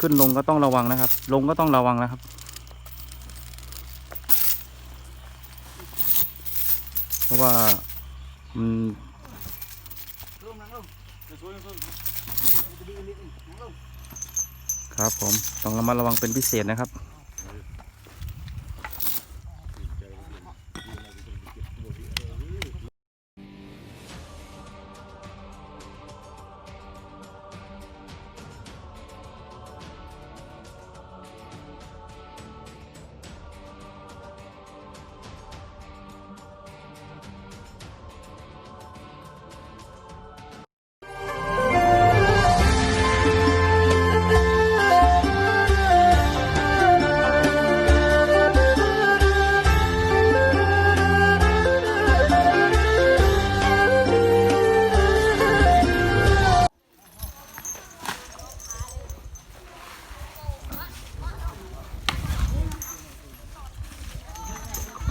ขึ้นลงก็ต้องระวังนะครับ ลงก็ต้องระวังนะครับ เพราะว่ามันครับผมต้องระมัดระวังเป็นพิเศษนะครับ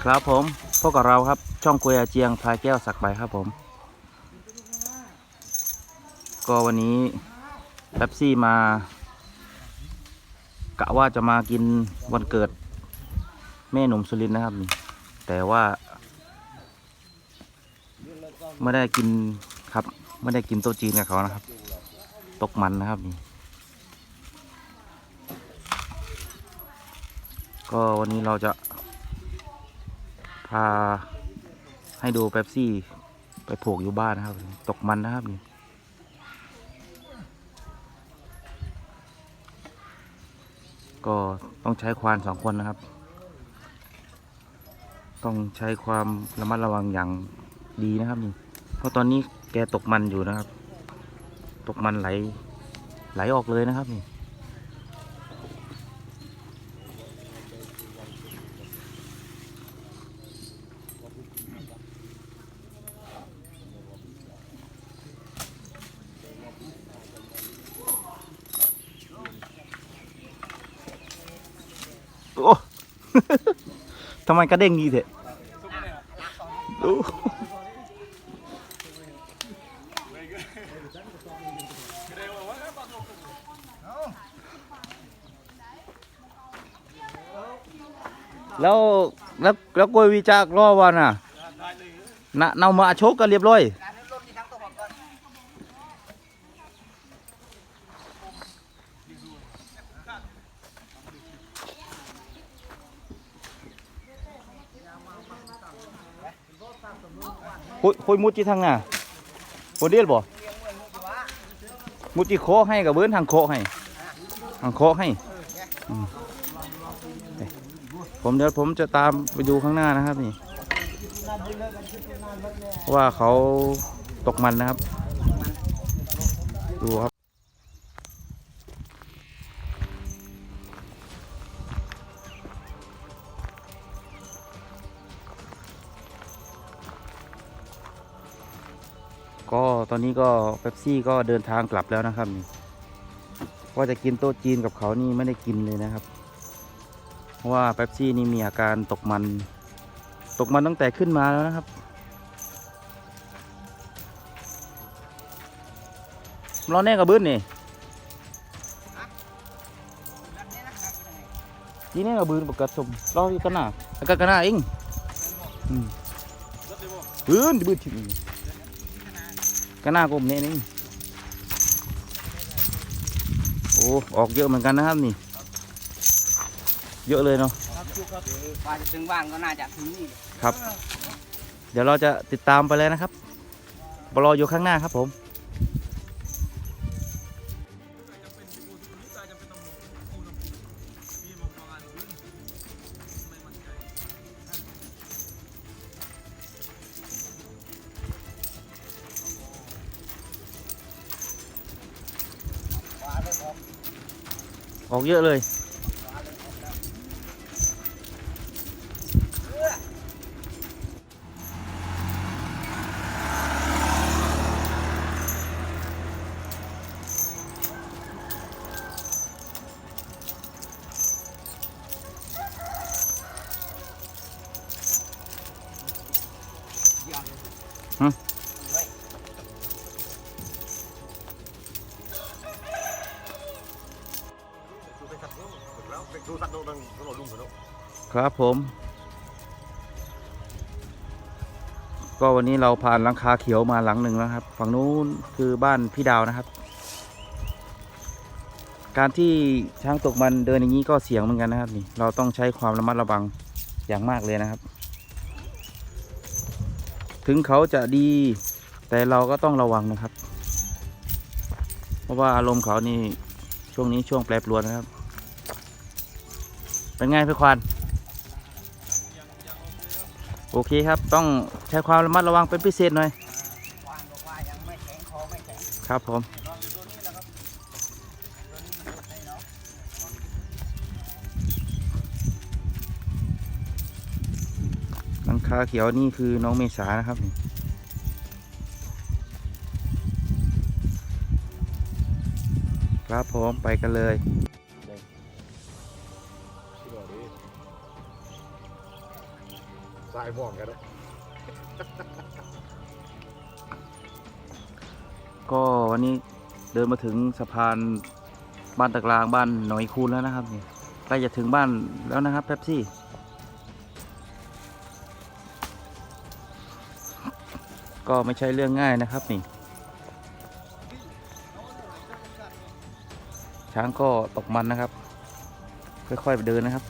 ครับผมพบกับเราครับช่องกุยอาเจียงพายแก้วสักใบครับผม ก็วันนี้แป๊บซี่มากะว่าจะมากินวันเกิด แม่หนุ่มสุรินนะครับ แต่ว่า ไม่ได้กินครับ ไม่ได้กินโต๊ะจีนกับเขานะครับ ตกมันนะครับนี่ก็วันนี้เราจะาให้ดูเป๊ปซี่ ไปผูกอยู่บ้านนะครับ ตกมันนะครับนี่ก็ต้องใช้ควานสองคนนะครับ ต้องใช้ความระมัดระวังอย่างดีนะครับนี่ เพราะตอนนี้แกตกมันอยู่นะครับ ตกมันไหล ไหลออกเลยนะครับนี่ โอ้ ทำไมกระเด้งงี้เถอะโอ้แล้วแล้วแล้วกล้วยวิจากรอวันอะนะเนามาโชกกันเรียบร้อย การนั้นลงที่ทั้งตัวก่อน คุยคุยมุดที่ทางน่ะโอเดียลบ่มุดที่โคให้กับเบิ้นทางโคให้ทางโคให้ผมเดี๋ยวผมจะตามไปดูข้างหน้านะครับนี่ว่าเขาตกมันนะครับ ดูครับ ก็ตอนนี้ก็เป๊ปซี่ก็เดินทางกลับแล้วนะครับนี่ว่าจะกินโต๊ะจีนกับเขานี่ไม่ได้กินเลยนะครับ เพราะว่าเป๊ปซี่นี่มีอาการตกมัน ตกมันตั้งแต่ขึ้นมาแล้วนะครับรอแน่กับบื้นนี่นี่แน่กับบื้นปกติสมรออยู่กันหน้าแล้วกันกันหน้าเองอืมบื้นบื้นถึง ก็น่ากลมเนี่ยนี่โอ้ออกเยอะเหมือนกันนะครับนี่ เยอะเลยเนาะครับจุกครับกว่าจะถึงบ้านก็น่าจะถึงนี่ครับ เดี๋ยวเราจะติดตามไปเลยนะครับรออยู่ข้างหน้าครับผม ออกเยอะเลย ดูสักดูนึงก็โหลดลุงกันแล้วครับผม ก็วันนี้เราผ่านหลังคาเขียวมาหลังหนึ่งแล้วครับ ฝั่งนู้นคือบ้านพี่ดาวนะครับ การที่ช้างตกมันเดินอย่างนี้ก็เสี่ยงเหมือนกันนะครับนี่เราต้องใช้ความระมัดระวังอย่างมากเลยนะครับ ถึงเขาจะดี แต่เราก็ต้องระวังนะครับ เพราะว่าอารมณ์เขานี่ช่วงนี้ช่วงแปรปรวนนะครับ เป็นไงพี่ควานโอเคครับ ต้องใช้ความระมัดระวังเป็นพิเศษหน่อยครับผมลองดูตัวนี้แหลังคาเขียวนี่คือน้องเมษานะครับครับผมไปกันเลยายม่วงกันนะก็วันนี้เดินมาถึงสะพานบ้านตะกลางบ้านหนอยคูนแล้วนะครับนี่ใกล้จะถึงบ้านแล้วนะครับแป๊บซี่ ก็ไม่ใช่เรื่องง่ายนะครับนี่ ช้างก็ตกมันนะครับ ค่อยๆเดินนะครับ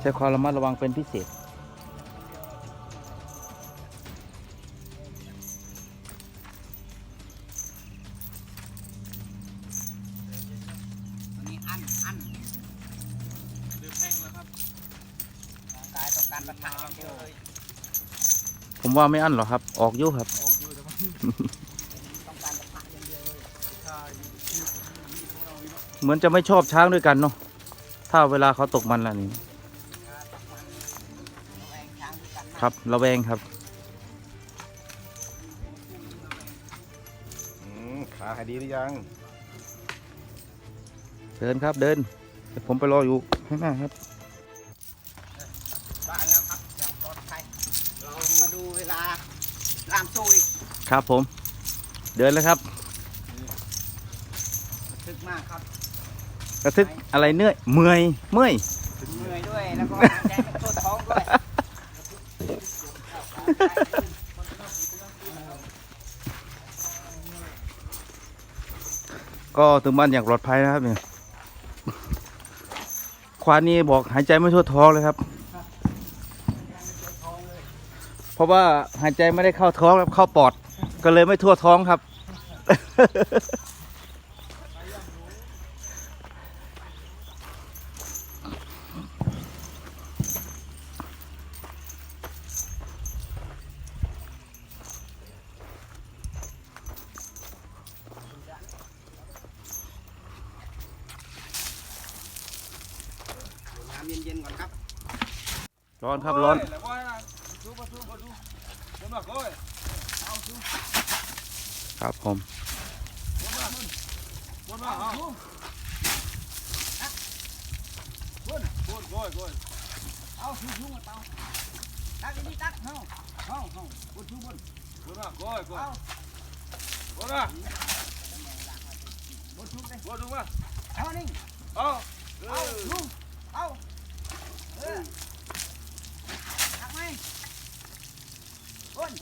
ใช้ความระมัดระวังเป็นพิเศษ กายต้องการประทะอย่างเดียวเลยผมว่าไม่อั้นหรอกครับ ออกอยุครับต้องการประทะอย่างเดียวเลยเหมือนจะไม่ชอบช้างด้วยกันเนาะ ถ้าเวลาเขาตกมันแล้วนี่การตกมันระแวงช้างด้วยกันนะครับระแวงครับ อืมขาหายดีหรือยัง เดินครับเดินเดี๋ยวผมไปรออยู่ข้างหน้าครับบ้านแล้วครับอย่างปลอดภัยเรามาดูเวลา ล่ามโซ่อีกครับผม เดินเลยครับถึกมากครับกระทึกอะไรเนื่อยเมื่อยเมื่อยเหนื่อยด้วยแล้วก็หายใจไม่ทั่วท้องด้วยก็ถึงบ้านอย่างปลอดภัยนะครับเนี่ยควานนี้บอกหายใจไม่ทั่วท้องเลยครับ เพราะว่าหายใจไม่ได้เข้าท้องครับเข้าปอด ก็เลยไม่ทั่วท้องครับน้อนครับร้อนครับร้อน ครับผมเอาชูชูมาเตาตักนนี้ตักเฮาเฮาเฮาบนชูบนเอาบนชูเลยเอานี่เอาชูเอาเออตักไหม บน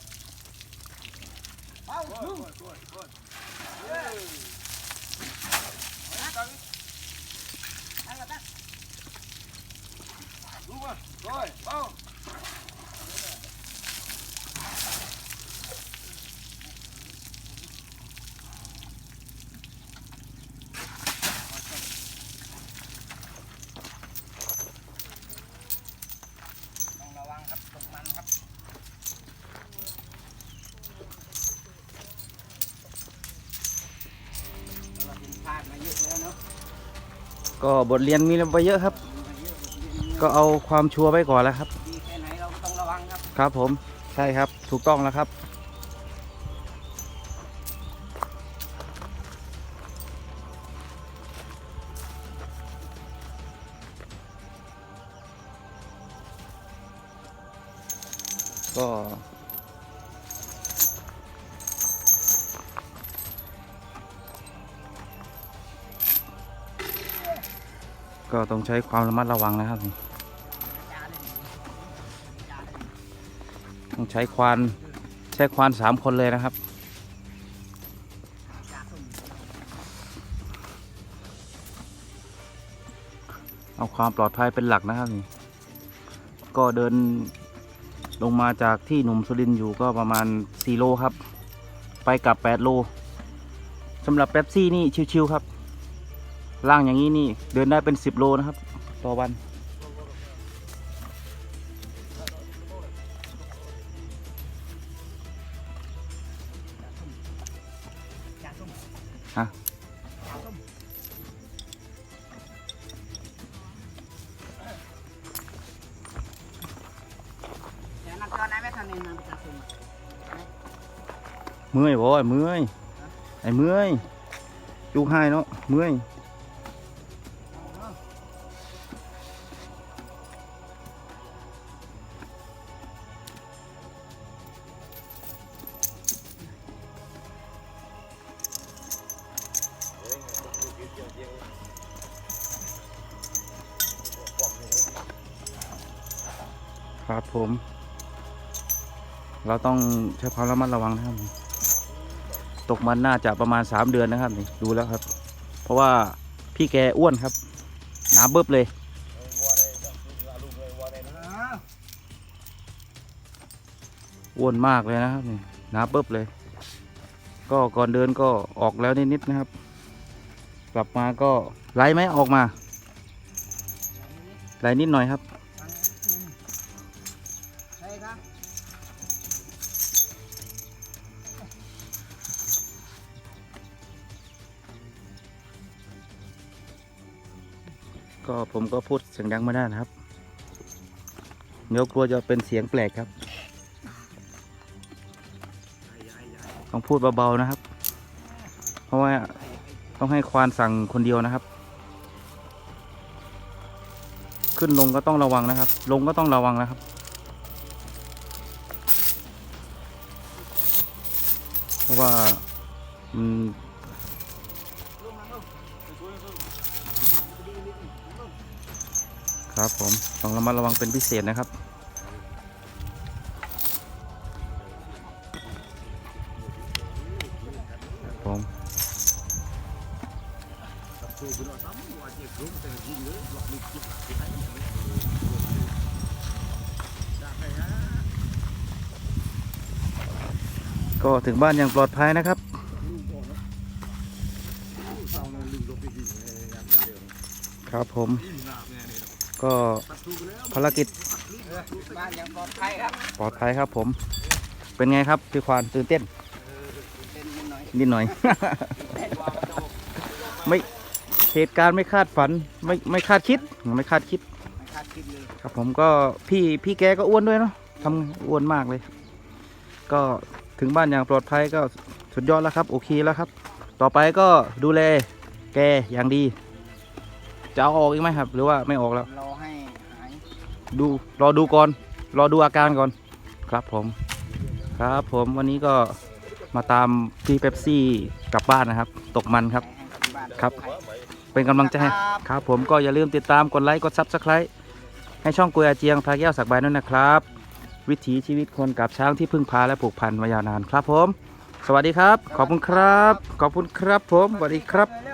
เอาชูเออตักนั่นละตัก ต้องระวังครับตกมันครับเราเห็นพลาดมาเยอะแล้วเนาะ ก็บทเรียนมีไปเยอะครับ ก็เอาความชัวร์ไว้ก่อนแล้วครับดีแค่ไหนเราก็ต้องระวังครับครับผมใช่ครับถูกต้องแล้วครับ ก็ต้องใช้ความระมัดระวังนะครับ ต้องใช้ควานใช้ควานสามคนเลยนะครับ เอาความปลอดภัยเป็นหลักนะครับนี่ก็เดินลงมาจากที่หนุ่มสุรินอยู่ก็ประมาณ 4 โลครับ ไปกลับ 8 โลสำหรับเป๊ปซี่นี่ชิวๆครับ ล่างอย่างนี้นี่เดินได้เป็น10โลนะครับ ต่อวัน ฮะเดี๋ยวนั่นก็ได้ไหมทางนี้มันจะสุ่มเมื่อยบ่ไอ้เมื่อยไอ้เมื่อยจุกให้เนาะเมื่อย ครับผม เราต้องใช้ความระมัดระวังนะครับ ตกมันน่าจะประมาณ3เดือนนะครับนี่ดูแล้วครับ เพราะว่าพี่แกอ้วนครับหนาเบิบเลยอ้วนมากเลยนะครับนี่หนาเบิบเลย ก็ก่อนเดินก็ออกแล้วนิดๆนะครับ กลับมาก็ไหลไหมออกมาไหลนิดหน่อยครับ ก็ผมก็พูดเสียงดังไม่ได้นะครับ เดี๋ยวกลัวจะเป็นเสียงแปลกครับ ต้องพูดเบาๆนะครับ เพราะว่าต้องให้ควานสั่งคนเดียวนะครับ ขึ้นลงก็ต้องระวังนะครับ ลงก็ต้องระวังนะครับเพราะว่ามัน ครับผมต้องระมัดระวังเป็นพิเศษนะครับ ผมก็ถึงบ้านอย่างปลอดภัยนะครับครับผม ก็ภารกิจบ้านยังปลอดภัยครับปลอดภัยครับผม เป็นไงครับพี่ควานตื่นเต้นเป็นนิดหน่อยนิดหน่อยเล่นวางประตูไม่เหตุการณ์ไม่คาดฝันไม่ไม่คาดคิดไม่คาดคิดไม่คาดคิดเลยครับผมก็พี่พี่แกก็อ้วนด้วยเนาะทำอ้วนมากเลย ก็ถึงบ้านอย่างปลอดภัยก็สุดยอดแล้วครับ โอเคแล้วครับ ต่อไปก็ดูแลแกอย่างดี จะเอาออกอีกไหมครับ หรือว่าไม่ออกแล้ว รอให้หาย ดูรอดูก่อนรอดูอาการก่อนครับผม ครับผมวันนี้ก็มาตามพี่เป๊ปซี่กลับบ้านนะครับ ตกมันครับ ให้ที่บ้านครับปลอดภัยเป็นกำลังใจให้ครับครับ ผมก็อย่าลืมติดตามกดไลค์กดซับสไครต์ให้ช่องกุยอาเจียงพาแก้วสักใบด้วยนะครับ วิถีชีวิตคนกับช้างที่พึ่งพาและผูกพันมายาวนานครับผม สวัสดีครับ ขอบคุณครับ ขอบคุณครับผมสวัสดีครับ เร็วๆเสียงดัง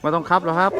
ไม่ต้องครับหรอกครับ